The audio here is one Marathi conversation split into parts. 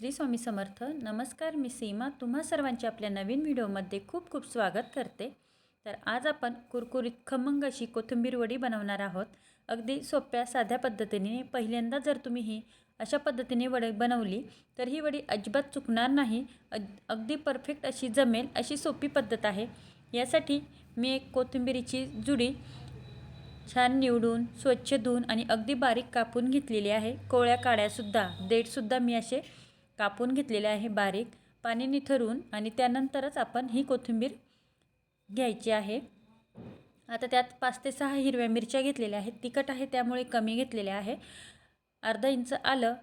श्री स्वामी समर्थ. नमस्कार मी सीमा. तुम्हा सर्वांचे आपल्या नवीन व्हिडिओमध्ये खूप खूप स्वागत करते. तर आज आपण कुरकुरीत खमंग अशी कोथिंबीर वडी बनवणार आहोत. अगदी सोप्या साध्या पद्धतीने. पहिल्यांदा जर तुम्ही ही अशा पद्धतीने वडी बनवली तर ही वडी अजिबात चुकणार नाही. अगदी परफेक्ट अशी जमेल अशी सोपी पद्धत आहे. यासाठी मी एक कोथिंबीरीची जुडी छान निवडून स्वच्छ धुवून आणि अगदी बारीक कापून घेतलेली आहे. कोळ्या काड्यासुद्धा देठसुद्धा मी असे कापून घेतलेले आहे बारीक. पाणी निथरून आणि त्यानंतरच आपण ही कोथिंबीर घ्यायची आहे. आता त्यात पाच ते सहा हिरव्या मिरच्या घेतलेल्या आहेत. तिखट आहे त्यामुळे कमी घेतलेल्या आहे. अर्धा इंच आलं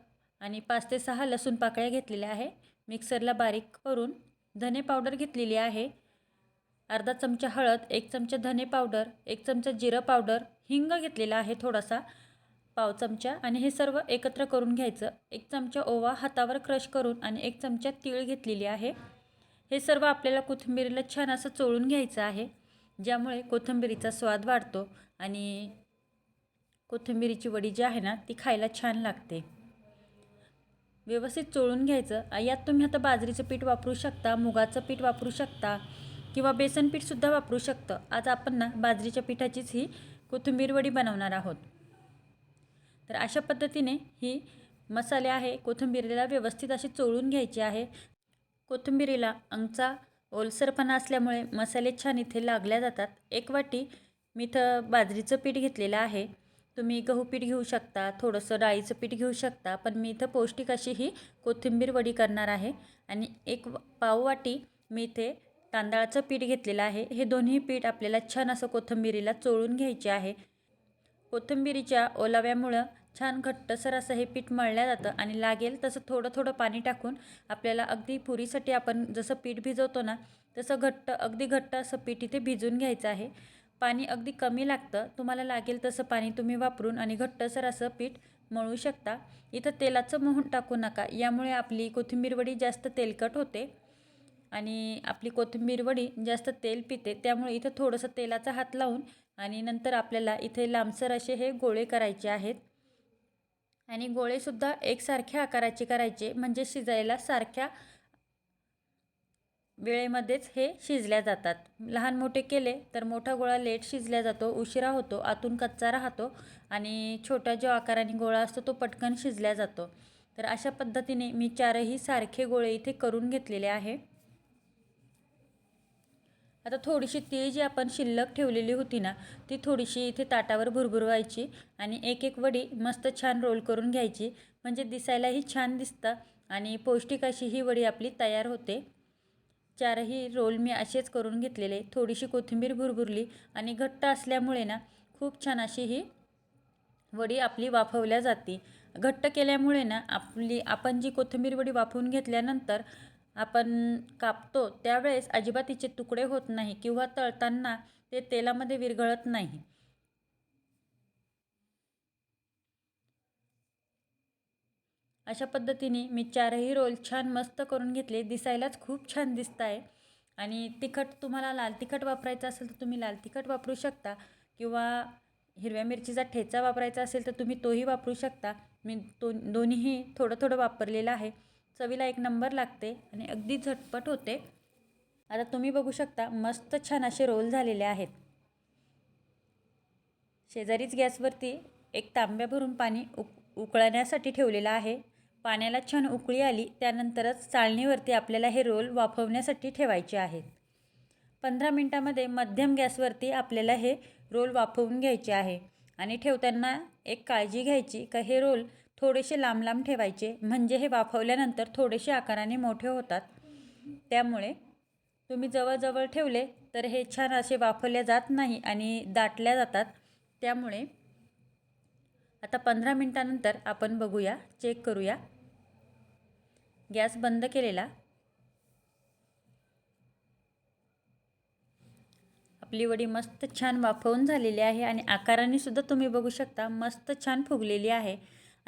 आणि पाच ते सहा लसूण पाकळ्या घेतलेल्या आहे. मिक्सरला बारीक करून धने पावडर घेतलेली आहे. अर्धा चमचा हळद एक चमचा धने पावडर एक चमचा जिरं पावडर हिंग घेतलेला आहे थोडासा. पाव चमचा आणि हे सर्व एकत्र करून घ्यायचं. एक चमचा ओवा हातावर क्रश करून आणि एक चमचा तीळ घेतलेली आहे. हे सर्व आपल्याला कोथिंबीरीला छान असं चोळून घ्यायचं आहे ज्यामुळे कोथिंबीरीचा स्वाद वाढतो आणि कोथिंबीरीची वडी जी आहे ना ती खायला छान लागते. व्यवस्थित चोळून घ्यायचं. यात तुम्ही आता बाजरीचं पीठ वापरू शकता मुगाचं पीठ वापरू शकता किंवा बेसन पीठसुद्धा वापरू शकतं. आज आपण ना बाजरीच्या पिठाचीच ही कोथिंबीर वडी बनवणार आहोत. तर अशा पद्धतीने ही मसाले आहे. कोथिंबीरीला व्यवस्थित अशी चोळून घ्यायची आहे. कोथिंबीरीला अंगचा ओलसरपणा असल्यामुळे मसाले छान इथे लागल्या जातात. एक वाटी मी इथं बाजरीचं पीठ घेतलेलं आहे. तुम्ही गहू पीठ घेऊ शकता थोडंसं डाळीचं पीठ घेऊ शकता पण मी इथं पौष्टिक अशी ही कोथिंबीर वडी करणार आहे. आणि एक पाव वाटी मी इथे तांदळाचं पीठ घेतलेलं आहे. हे दोन्ही पीठ आपल्याला छान असं कोथिंबीरीला चोळून घ्यायचे आहे. कोथिंबिरीच्या ओलाव्यामुळं छान घट्टसर असं हे पीठ मळलं जातं आणि लागेल तसं थोडं थोडं पाणी टाकून आपल्याला अगदी पुरीसाठी आपण जसं पीठ भिजवतो ना तसं घट्ट अगदी घट्ट असं पीठ इथे भिजून घ्यायचं आहे. पाणी अगदी कमी लागतं तुम्हाला लागेल तसं पाणी तुम्ही वापरून आणि घट्टसर असं पीठ मळू शकता. इथं तेलाचं मोहन टाकू नका यामुळे आपली कोथिंबीर वडी जास्त तेलकट होते आणि आपली कोथिंबीर वडी जास्त तेल पिते त्यामुळे इथं थोडंसं तेलाचा हात लावून आणि नंतर आपल्याला इथे लांबसर असे हे गोळे करायचे आहेत. आणि गोळेसुद्धा एकसारख्या आकाराचे करायचे म्हणजे शिजायला सारख्या वेळेमध्येच हे शिजल्या जातात. लहान मोठे केले तर मोठा गोळा लेट शिजल्या जातो उशिरा होतो आतून कच्चा राहतो आणि छोटा जो आकाराने गोळा असतो तो पटकन शिजल्या जातो. तर अशा पद्धतीने मी चारही सारखे गोळे इथे करून घेतलेले आहे. आता थोडीशी तीळ जी आपण शिल्लक ठेवलेली होती ना ती थोडीशी इथे ताटावर भुरभुरवायची आणि एक एक वडी मस्त छान रोल करून घ्यायची. म्हणजे दिसायलाही छान दिसतं आणि पौष्टिक अशी ही वडी आपली तयार होते. चारही रोल मी असेच करून घेतलेले. थोडीशी कोथिंबीर भुरभुरली आणि घट्ट असल्यामुळे ना खूप छान अशी ही वडी आपली वाफवल्या जाते. घट्ट केल्यामुळे ना आपली आपण जी कोथिंबीर वडी वाफवून घेतल्यानंतर आपण कापतो त्यावेळेस अजिबात तिचे तुकडे होत नाही किंवा तळताना ते तेलामध्ये विरघळत नाही. अशा पद्धतीने मी चारही रोल छान मस्त करून घेतले. दिसायलाच खूप छान दिसत आहे आणि तिखट तुम्हाला लाल तिखट वापरायचं असेल तर तुम्ही लाल तिखट वापरू शकता किंवा हिरव्या मिरचीचा ठेचा वापरायचा असेल तर तुम्ही तोही वापरू शकता. मी तो दोन्हीही थोडं थोडं वापरलेलं आहे. चवीला एक नंबर लागते आणि अगदी झटपट होते. आता तुम्ही बघू शकता मस्त छान असे रोल झालेले आहेत. शेजारीच गॅसवरती एक तांब्या भरून पाणी उक उकळण्यासाठी ठेवलेलं आहे. पाण्याला छान उकळी आली त्यानंतरच चाळणीवरती आपल्याला हे रोल वाफवण्यासाठी ठेवायचे आहेत. पंधरा मिनटामध्ये मध्यम गॅसवरती आपल्याला हे रोल वाफवून घ्यायचे आहे. आणि ठेवताना एक काळजी घ्यायची का हे रोल थोडेसे लांब लांब ठेवायचे. म्हणजे हे वाफवल्यानंतर थोडेसे आकाराने मोठे होतात. त्यामुळे तुम्ही जवळजवळ ठेवले तर हे छान असे वाफवले जात नाही आणि दाटल्या जातात. त्यामुळे आता पंधरा मिनटानंतर आपण बघूया चेक करूया. गॅस बंद केलेला. आपली वडी मस्त छान वाफवून झालेली आहे आणि आकाराने सुद्धा तुम्ही बघू शकता मस्त छान फुगलेली आहे.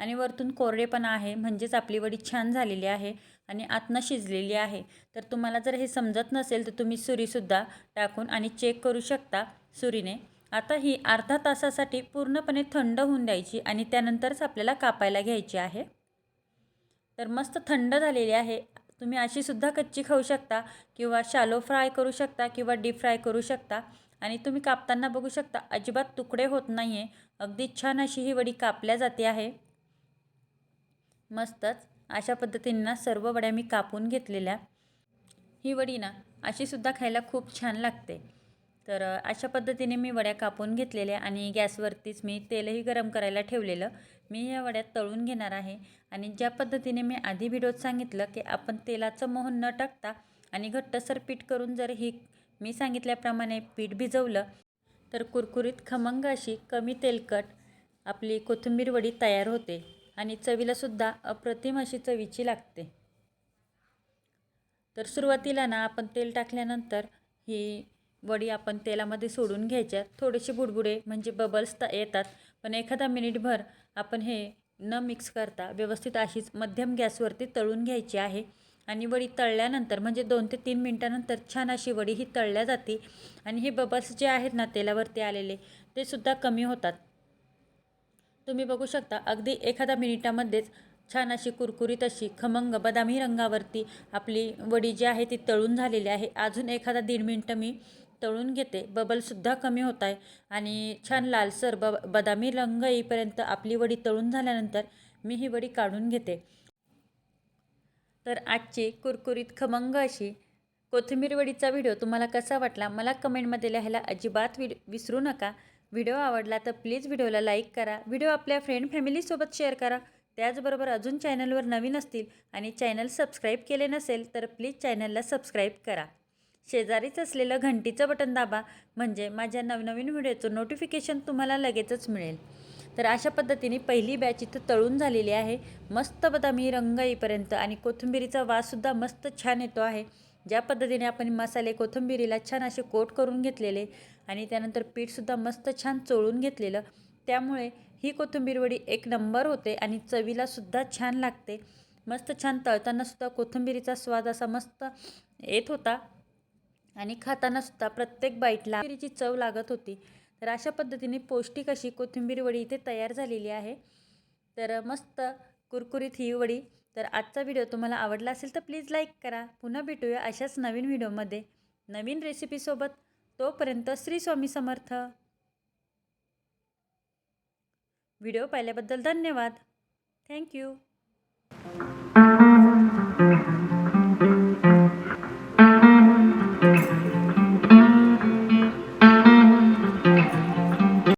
आणि वरतून कोरडेपणा आहे म्हणजेच आपली वडी छान झालेली आहे आणि आतनं शिजलेली आहे. तर तुम्हाला जर हे समजत नसेल तर तुम्ही सुरीसुद्धा टाकून आणि चेक करू शकता सुरीने. आता ही अर्धा तासासाठी पूर्णपणे थंड होऊन द्यायची आणि त्यानंतरच आपल्याला कापायला घ्यायची आहे. तर मस्त थंड झालेली आहे. तुम्ही अशीसुद्धा कच्ची खाऊ शकता किंवा शालो फ्राय करू शकता किंवा डीप फ्राय करू शकता. आणि तुम्ही कापताना बघू शकता अजिबात तुकडे होत नाही आहे अगदी छान अशी ही वडी कापल्या जाते आहे. मस्तच. अशा पद्धतीने ना सर्व वड्या मी कापून घेतलेल्या. ही वडी ना अशीसुद्धा खायला खूप छान लागते. तर अशा पद्धतीने मी वड्या कापून घेतलेल्या आणि गॅसवरतीच मी तेलही गरम करायला ठेवलेलं. मी या वड्या तळून घेणार आहे. आणि ज्या पद्धतीने मी आधी व्हिडिओत सांगितलं की आपण तेलाचं मोहन न टाकता आणि घट्टसर पीठ करून जर ही मी सांगितल्याप्रमाणे पीठ भिजवलं तर कुरकुरीत खमंग अशी कमी तेलकट आपली कोथिंबीर वडी तयार होते. आणि चवीलासुद्धा अप्रतिम अशी चवीची लागते. तर सुरुवातीला ना आपण तेल टाकल्यानंतर ही वडी आपण तेलामध्ये सोडून घ्यायच्या. थोडेसे बुडबुडे म्हणजे बबल्स त येतात पण एखादा मिनिटभर आपण हे न मिक्स करता व्यवस्थित अशीच मध्यम गॅसवरती तळून घ्यायची आहे. आणि वडी तळल्यानंतर म्हणजे दोन ते तीन मिनटानंतर छान अशी वडी ही तळल्या जाते. आणि हे बबल्स जे आहेत ना तेलावरती आलेले ते सुद्धा कमी होतात. तुम्ही बघू शकता अगदी एखादा मिनिटामध्येच छान अशी कुरकुरीत अशी खमंग बदामी रंगावरती आपली वडी जी आहे ती तळून झालेली आहे. अजून एखादा दीड मिनटं मी तळून घेते. बबलसुद्धा कमी होत आहे आणि छान लालसर ब बदामी रंग येईपर्यंत आपली वडी तळून झाल्यानंतर मी ही वडी काढून घेते. तर आजची कुरकुरीत खमंग अशी कोथिंबीर वडीचा व्हिडिओ तुम्हाला कसा वाटला मला कमेंटमध्ये लिहायला अजिबात वि विसरू नका. व्हिडिओ आवडला तर प्लीज व्हिडिओला लाईक करा. व्हिडिओ आपल्या फ्रेंड फॅमिलीसोबत शेअर करा. त्याचबरोबर अजून चॅनलवर नवीन असतील आणि चॅनल सबस्क्राईब केले नसेल तर प्लीज चॅनलला सबस्क्राईब करा. शेजारीच असलेलं घंटीचं बटन दाबा म्हणजे माझ्या नवनवीन व्हिडिओचं नोटिफिकेशन तुम्हाला लगेचच मिळेल. तर अशा पद्धतीने पहिली बॅच इथं तळून झालेली आहे. मस्त बदामी रंग येईपर्यंत आणि कोथिंबिरीचा वाससुद्धा मस्त छान येतो आहे. ज्या पद्धतीने आपण मसाले कोथिंबिरीला छान असे कोट करून घेतलेले आणि त्यानंतर पीठसुद्धा मस्त छान चोळून घेतलेलं त्यामुळे ही कोथिंबीर वडी एक नंबर होते आणि चवीलासुद्धा छान लागते. मस्त छान तळतानासुद्धा कोथिंबिरीचा स्वाद असा मस्त येत होता आणि खातानासुद्धा प्रत्येक बाईटला कोथिंबिरीची चव लागत होती. तर अशा पद्धतीने पौष्टिक अशी कोथिंबीर वडी इथे तयार झालेली आहे. तर मस्त कुरकुरीत ही वडी तर आजचा व्हिडिओ तुम्हाला आवडला असेल तर प्लीज लाईक करा. पुन्हा भेटूया अशाच नवीन व्हिडिओमध्ये. नवीन रेसिपीसोबत तोपर्यंत श्री स्वामी समर्थ. व्हिडिओ पाहिल्याबद्दल धन्यवाद. थँक्यू